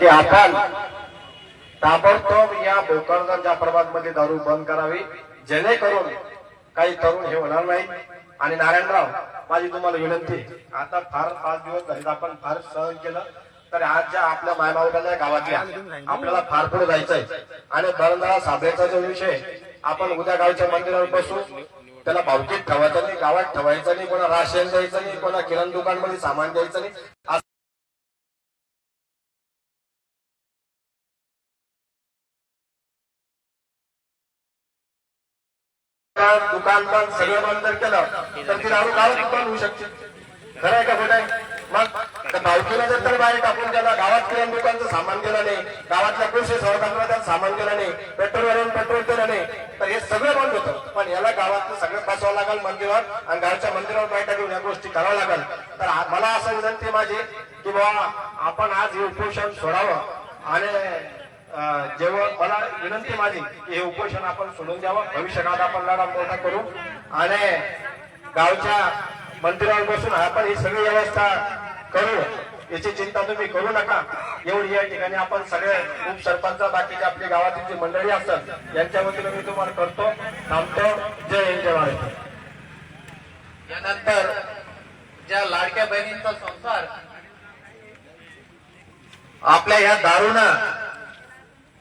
की आपण ताबडतोब या भोकरदन जाफराबाद दारू बंद करावी जेणेकरून काही तरुण हे होणार नाही आणि नारायणराव माझी तुम्हाला विनंती आता फार पाच दिवस झाले आपण फार सहन केलं तर आज ज्या आपल्या मायबावल्या गावातल्या आपल्याला फार पुढे जायचंय. आणि बरंदाळा साबळेचा जो विषय आपण उद्या गावच्या मंदिरावर बसू त्याला भावकीत ठेवायचं नाही गावात ठेवायचं नाही कोणा राशन द्यायचं नाही कोणा किराण दुकानमध्ये सामान द्यायचं नाही. दुकान दुकान बंद सगळं बंद जर केलं तर ती दारू गाव बंद होऊ शकते. खरं आहे का खोट आहे? मग त्या भावकीला जर तर बाहेर टाकून गेला गावात किराण दुकानचं सामान गेलं नाही गावातल्या कृषी सहकार्याचं सामान गेलं नाही पेट्रोलवरून पेट्रोल केलं नाही तर हे सगळं बंद होतं. पण याला गावातलं सगळं बसवावं लागेल मंदिरावर आणि गावच्या मंदिरावर बैठक घेऊन या गोष्टी कराव्या लागेल. तर मला असं विनंती माझी की बाबा आपण आज हे उपोषण सोडावं आणि जेव्हा मला विनंती माझी की हे उपोषण आपण सोडून द्यावं भविष्यकाळात आपण लढा मोठा करू. आणि गावच्या मंदिरावर बसून आपण ही सगळी व्यवस्था करू. याची चिंता तुम्ही करू नका. एवढी या ठिकाणी आपण सगळे उपसरपंच बाकीचे आपली गावातील जी मंडळी असतात यांच्या वतीनं मी तुम्हाला करतो थांबतो. जय हिंद जय महाराष्ट्र. यानंतर ज्या लाडक्या बहिणींचा संसार आपल्या ह्या दारूनं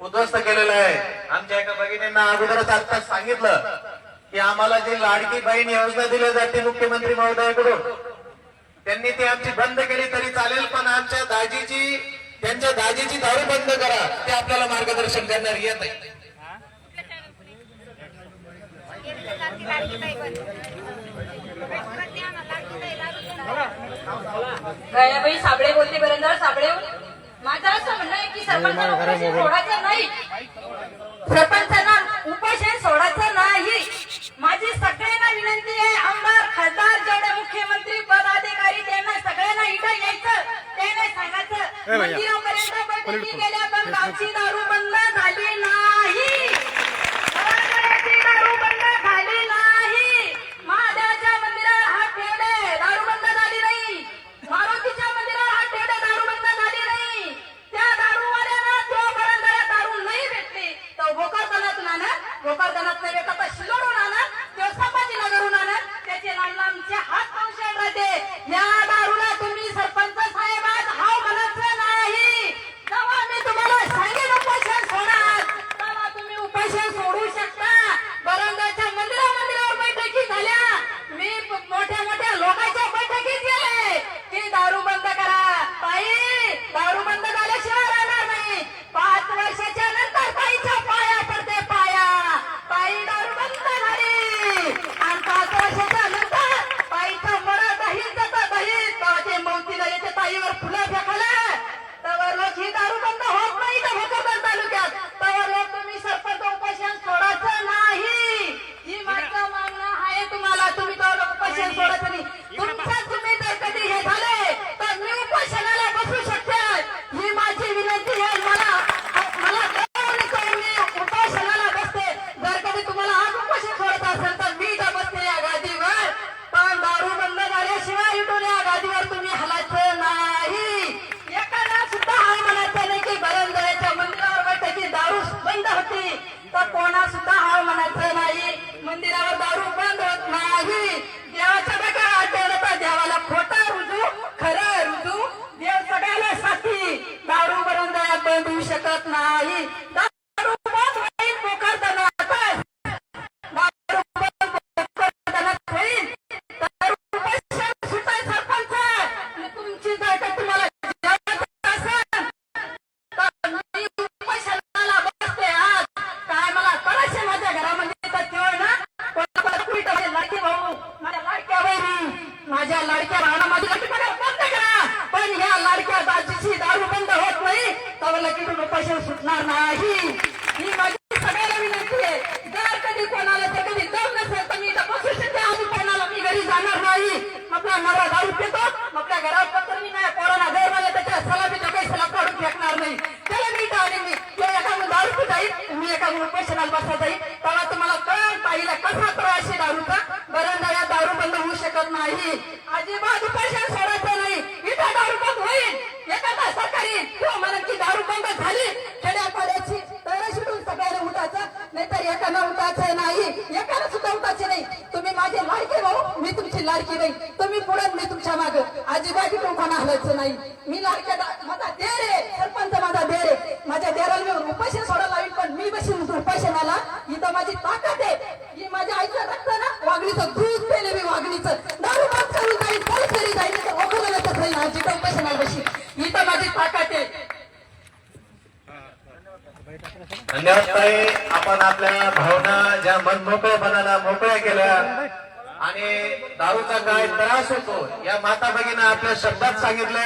उद्ध्वस्त केलेलं आहे. आमच्या एका भगिनींना अगोदरच आत्ताच सांगितलं की आम्हाला जी लाडकी बहीण योजना दिली जाते मुख्यमंत्री महोदयाकडून त्यांनी ती आमची बंद केली तरी चालेल पण आमच्या दाजीची त्यांच्या दाजीची दारू बंद करा ते आपल्याला मार्गदर्शन करणार येत आहे. साबळे बोलते बरंदाळ साबळे? माझं असं म्हणणं उपोषण सोडायचं नाही. सरपंचांना उपोषण सोडायचं नाही. माझी सगळ्यांना विनंती आहे आमदार खासदार जेवढे मुख्यमंत्री पदाधिकारी त्यांना सगळ्यांना इथं यायचं त्यांना सांगायचं मंदिरापर्यंत बैठकी गेल्या पण गावची दारू बंद झाली नाही घराघराची दारू बंद झाली नाही महादेवाच्या मंदिरावर हात ठेवले दारू बंद झाली नाही मारुतीच्या मंदिरावर हात ठेवले दारू बंद झाली नाही त्या दारूवाल्यानं तो बरंदाला दारू नाही भेटली तो भोकरदनातून आणत भोकरदनात नाही भेटत तर शिलोडून आणत तो संभाजीनगरहून आणत त्याचे लांब लांबचे हात पावसाळ राहते या दारूला तुम्ही सरपंच साहेब आज हाव म्हणायचं नाही तेव्हा मी तुम्हाला सांगेन उपोषण सोडा तेव्हा तुम्ही उपोषण सोडू शकता बरंगाच्या मंदिरा मंदिरावर बैठकी झाल्या मी प- मोठ्या मोठ्या लोकांच्या बैठकीत गेले की दारू बंद करा ताई दारू बंद झाल्याशिवाय राहणार नाही पाच वर्षाच्या नंतर ताईच्या पाया पडते पाया ताई दारू बंद झाली आणि पाच वर्षाच्या नंतर ताईचं मरण दही जातं दही ते मौतीला येते ताईवर फुलं फेकायला तवर लोक ही दारू बंद होत नाही तर भोकरदन तालुक्यात तवर लोक तुम्ही सरपंच उपोषण सोडायचं नाही ही माझं मागणं आहे तुम्हाला तुम्ही तर उपोषण सोडायचं नाही तुमचं तुम्ही जर कधी हे झाले तर मी उपोषणाला बसू शकते ही माझी विनंती आहे मला मला कळवून कळून मी उपोषणाला बसते जर कधी तुम्हाला आज उपोषण सोडत असेल तर मी इथं बसते या गादीवर पण दारू बंद झाल्याशिवाय इथून या गादीवर तुम्ही हलायचं नाही एकाला सुद्धा हा म्हणायचं नाही की बरंदळ्याच्या मंदिरावर बैठकी दारू बंद होती तर कोणा सुद्धा हा म्हणायचं नाही मंदिरावर दारू बंद होत नाही देवाच्या बघा आठवलं तर देवाला खोटा रुजू खरं रुजू देव सगळ्याला साथी दारू पडू शकत नाही. सुटणार नाही. ही माझी सगळ्याला विनंती आहे जर कधी कोणाला जर कधी दम नसेल तर मी इथं बसू शकते आणि कोणाला मी घरी जाणार नाही. आपला नवरा दारू पितो आपल्या घरावर पत्र मी नाही पोराला जर मला त्याच्या सलामीच्या पैशाला काढून फेकणार नाही. त्याला मी इथं मी तो एका म्हणून दारू पित आहे मी एका म्हणून पैशाला बसा जाईल तेव्हा तुम्हाला कळ पाहिला कसा त्रास आहे दारूचा. बऱ्याचदा दारू बंद होऊ शकत नाही. अजिबात उपोषण नाही नाही. एकाला सुद्धा उठायचे नाही. तुम्ही माझे लाडके भाऊ मी तुमची लाडकी नाही तुम्ही पुढे मी तुमच्या माग. आजीबाजी कोणा हलायचं नाही. मी लाडक्या माझा धन्यवाद ताई आपण आपल्या भावना ज्या मन मोकळेपणाला मोकळ्या केल्या आणि दारूचा काय त्रास होतो या माता भगिनी आपल्या शब्दात सांगितल्या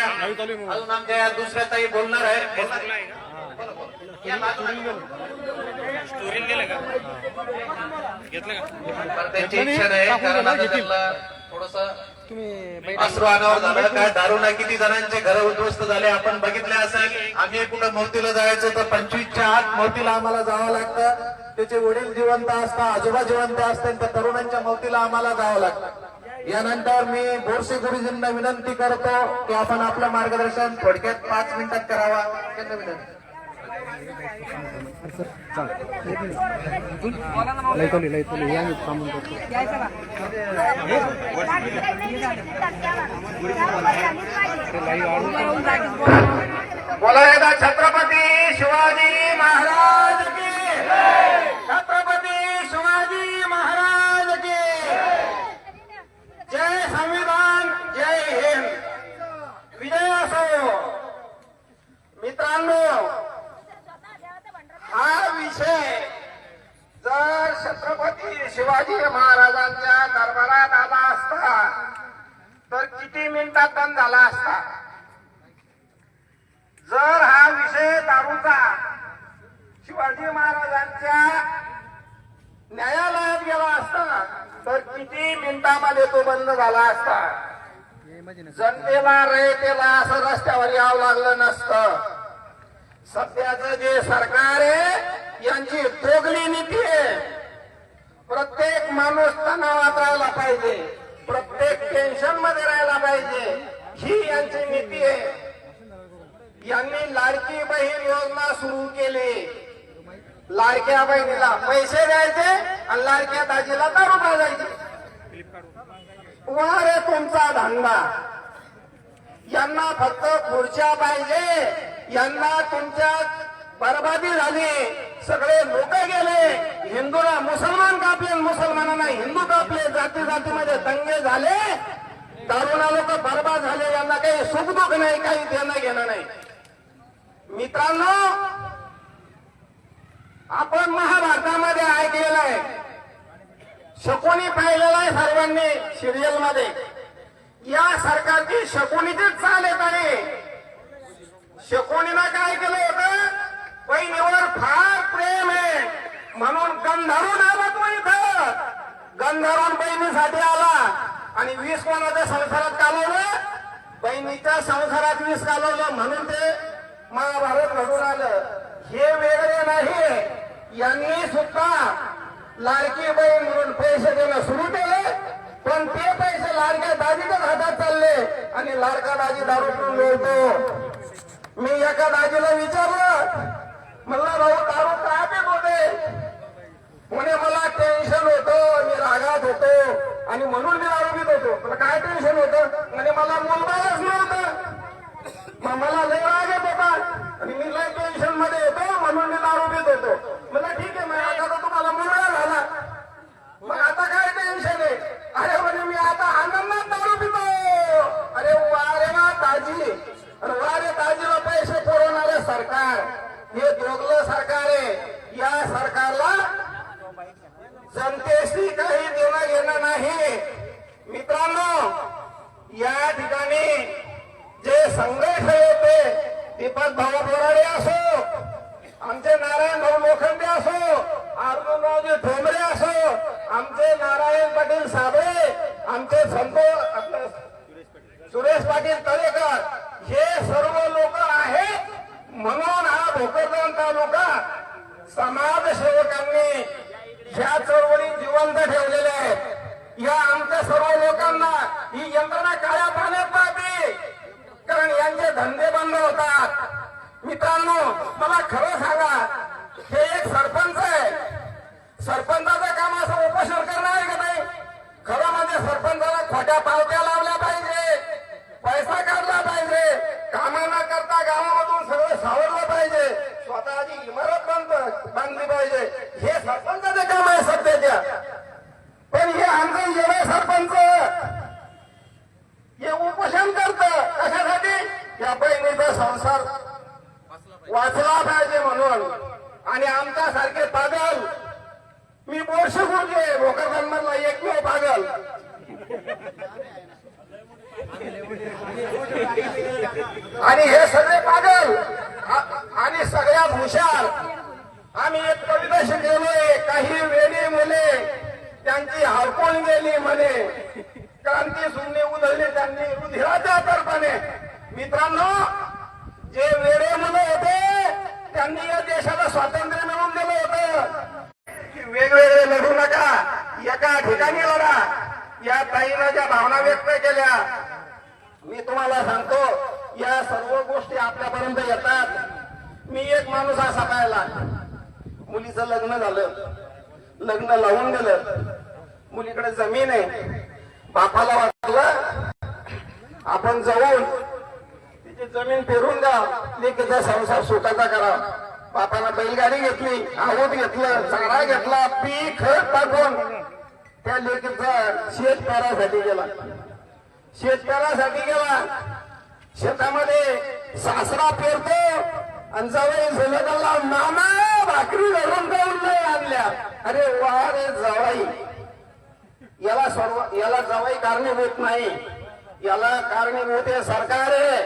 अजून आमच्या या दुसऱ्या ताई बोलणार आहे त्यांची इच्छा नाही कारण आता त्यांना थोडस अश्रू अनावर झालं. काय दारुणा किती जणांचे घर उद्ध्वस्त झाले आपण बघितले असेल. आम्ही कुठं मोतीला जायचं तर पंचवीसच्या आत मोतीला आम्हाला जावं लागतं. त्याचे वडील जिवंत असतात आजोबा जिवंत असतात त्या तरुणांच्या मोतीला आम्हाला जावं लागतं. यानंतर मी बोरसे गुरुजींना विनंती करतो की आपण आपलं मार्गदर्शन थोडक्यात पाच मिनिटात करावा. त्यांना विनंती. लयतोली लयतोली या मी थांबून करतो बोला एकदा छत्रपती शिवाजी महाराज की छत्रपती शिवाजी महाराज की जय संविधान जय हिंद विजय असो मित्रांनो हा विषय जर छत्रपती शिवाजी महाराजांच्या दरबारात आला असता तर किती मिनिटात बंद झाला असता? जर हा विषय दारूचा शिवाजी महाराजांच्या न्यायालयात गेला असता तर किती मिनिटामध्ये तो बंद झाला असता? जनतेला रयतेला असं रस्त्यावर यावं लागलं नसतं. सध्याचं जे सरकार आहे यांची दोगली नीती आहे. प्रत्येक माणूस तणावात राहायला पाहिजे. प्रत्येक टेन्शनमध्ये राहायला पाहिजे. ही यांची नीती आहे. यांनी लाडकी बहीण योजना सुरू केली. लाडक्या बहिणीला पैसे द्यायचे आणि लाडक्या दाजीला दारू पाजायचे. वा रे तुमचा धंदा. यांना फक्त खुर्च्या पाहिजे. यांना तुमच्या बरबादी झाली. सगळे लोक गेले. हिंदूला मुसलमान कापले मुसलमानांना हिंदू कापले. जाती जातीमध्ये दंगे झाले. दारुणा लोक बरबाद झाले. यांना काही सुखदुख नाही काही देणं घेणं नाही. मित्रांनो आपण महाभारतामध्ये ऐकलेलं आहे. शकुनी पाहिलेलं आहे सर्वांनी सिरियलमध्ये या सरकारची शकुनीचीच चाल येत आहे. शकुनीनं काय केलं होतं? बहिणीवर फार प्रेम आहे. म्हणून गंधारून आला तो इथं. गंधारून बहिणीसाठी आला. आणि वीस कोणाच्या संसारात कालवलं? बहिणीच्या संसारात वीस कालवलं. म्हणून ते महाभारत घडून आलं. हे वेगळे नाही. यांनी सुद्धा लाडकी बहीण म्हणून पैसे देणं सुरू केले. पण ते पैसे लाडक्या दाजीच्याच हातात चालले. आणि लाडका दाजी दारू पिऊन मिळतो मी एका दाजीला विचारलं म्हणला भाऊ दारू का पित होते म्हणे मला टेन्शन होतं मी रागात होतो आणि म्हणून मी दारू पित होतो. मला काय टेन्शन होतं? म्हणे मला मुलगाच नव्हतं. मला लय राग येत होता आणि मी लय टेन्शनमध्ये येतो म्हणून मी दारू पित होतो मला ठीक आहे मग आता तर तुम्हाला मुलगा झाला मग आता काय टेन्शन आहे अरे म्हणे मी आता आनंदात दारू पितो अरे वा रे वा दाजी अरे वा रे दाजीला पैसे पुरवणारे सरकार हे दोघलं सरकार आहे. या सरकारला जनतेशी काही देणं घेणं नाही. मित्रांनो या ठिकाणी जे संघर्ष होते दीपक भाऊ बोराडे असो आमचे नारायण भाऊ लोखंडे असो अर्जुनरावजी ठोंबरे असो आमचे नारायण पाटील साबळे आमचे संतो सुरेश पाटील तळेकर हे सर्व लोक आहेत म्हणून तालुका समाजसेवकांनी ज्या चळवळी जिवंत ठेवलेल्या आहेत या आमच्या सर्व लोकांना ही यंत्रणा काळ्या पाण्यात पाहते. कारण यांचे धंदे बंद होतात. मित्रांनो मला खरं सांगा हे एक सरपंच आहे. सरपंचाचं काम असं उपोषण करणं आहे का नाही? खरं म्हणजे सरपंचाला खोट्या पावत्या लावल्या पाहिजे. पैसा काढला पाहिजे. कामांना बांधली पाहिजे. हे सरपंचाचे काम आहे सध्याच्या पण हे आमचे येणे सरपंच. हे उपोषण करत. कशासाठी? या बहिणीचा संसार वाचला पाहिजे म्हणून. आणि आमच्या सारखे पागल. मी बोरशी गुरले भोकर भोकरदनमधला एकमेव पागल. आणि हे सगळे पागल. आणि सगळ्यात हुशार आम्ही एक कविता शिकवलोय काही वेळी मुले त्यांची हरपून गेली म्हणे. क्रांती सुमने उधळली त्यांनी रुधिराच्या तर्फाने. मित्रांनो जे वेडे मुलं होते त्यांनी या देशाला स्वातंत्र्य मिळवून दिलं होतं. वेगवेगळे लढू नका. एका ठिकाणी लढा. या ताईनं ज्या भावना व्यक्त केल्या मी तुम्हाला सांगतो या सर्व गोष्टी आपल्यापर्यंत येतात. मी एक माणूस असा पाहिला. मुलीचं लग्न झालं. लग्न लावून गेलं. मुलीकडे जमीन आहे. बापाला वाटलं आपण जाऊन तिची जमीन पेरून द्या. लेकीचा संसार सुखाचा करा. बापाला बैलगाडी घेतली आऊत घेतलं चारा घेतला पीक खत टाकून त्या लेकीचा शेत गेला. शेतकऱ्यासाठी गेला. शेतामध्ये सासरा पेरतो आणि जवळ झुलकाला नाना भाकरी धरून जाऊन नाही आणल्या. अरे वा रे जवाई. याला सर्व याला जवाई कारणीभूत नाही. याला कारणीभूत आहे सरकार आहे.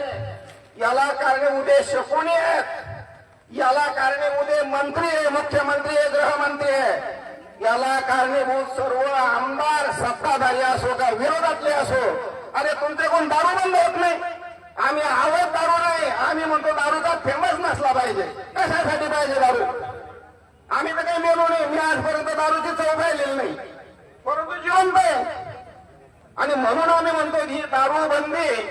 याला कारणीभूत आहे शकुनी आहेत. याला कारणीभूत आहे मंत्री आहे मुख्यमंत्री आहे गृहमंत्री आहे. याला कारणीभूत सर्व आमदार सत्ताधारी असो का विरोधातले असो अरे तुमचे कोण दारू बंद होत नाही. आम्ही आवड दारू नाही. आम्ही म्हणतो दारूचा फेमस नसला पाहिजे. कशासाठी पाहिजे दारू? आम्ही तर काही बोलू नाही. मी आजपर्यंत दारूची चव पाहिलेली नाही. परंतु जिवंत आहे. आणि म्हणून आम्ही म्हणतो की ही दारू बंदी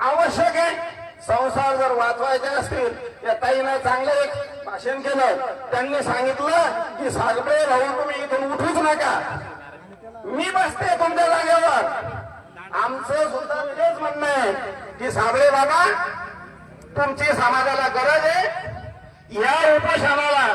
आवश्यक आहे. संसार जर वाचवायचे असतील या ताईनं चांगलं एक भाषण केलं. त्यांनी सांगितलं की सागबे भाऊ तुम्ही इथून उठूच नका. मी बसते तुमच्या जागेवर. आमचं सुद्धा तेच म्हणणं आहे की साबळे बाबा तुमची समाजाला गरज आहे. या उपोषणाला